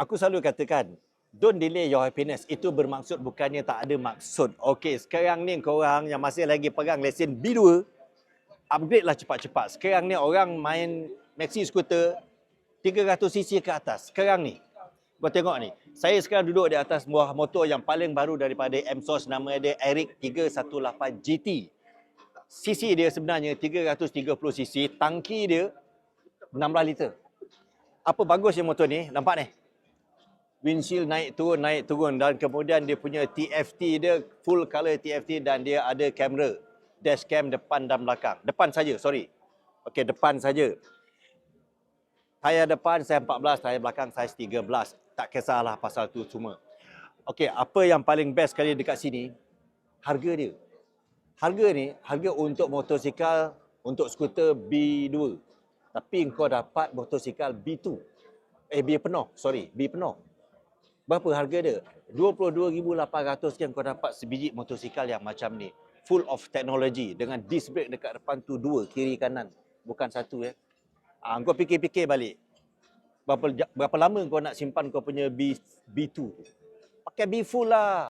aku selalu katakan, don't delay your happiness. Itu bermaksud bukannya tak ada maksud. Okey, sekarang ni korang yang masih lagi pegang lesen B2, upgrade lah cepat-cepat. Sekarang ni orang main maxi scooter 300cc ke atas. Sekarang ni. Kau tengok ni. Saya sekarang duduk di atas buah motor yang paling baru daripada MSOS nama dia Eric 318 GT. CC dia sebenarnya 330cc, tangki dia 16 liter. Apa bagusnya motor ni? Nampak ni? Windshield naik turun, naik turun dan kemudian dia punya TFT dia full color TFT dan dia ada kamera dashcam depan dan belakang. Depan saja, sorry. Okey, depan saja. Tayar depan saya 14, tayar belakang saya 13. Tak kisahlah pasal tu semua. Okey, apa yang paling best sekali dekat sini? Harga dia. Harga ni, harga untuk motosikal, untuk skuter B2. Tapi kau dapat motosikal B2. Eh, B penuh, sorry, B penuh. Berapa harga dia? 22,800 sekian kau dapat sebiji motosikal yang macam ni. Full of technology dengan disc brake dekat depan tu dua, kiri kanan. Bukan satu ya. Ah, kau fikir-fikir balik. Berapa berapa lama kau nak simpan kau punya B B2 tu? Pakai B full lah.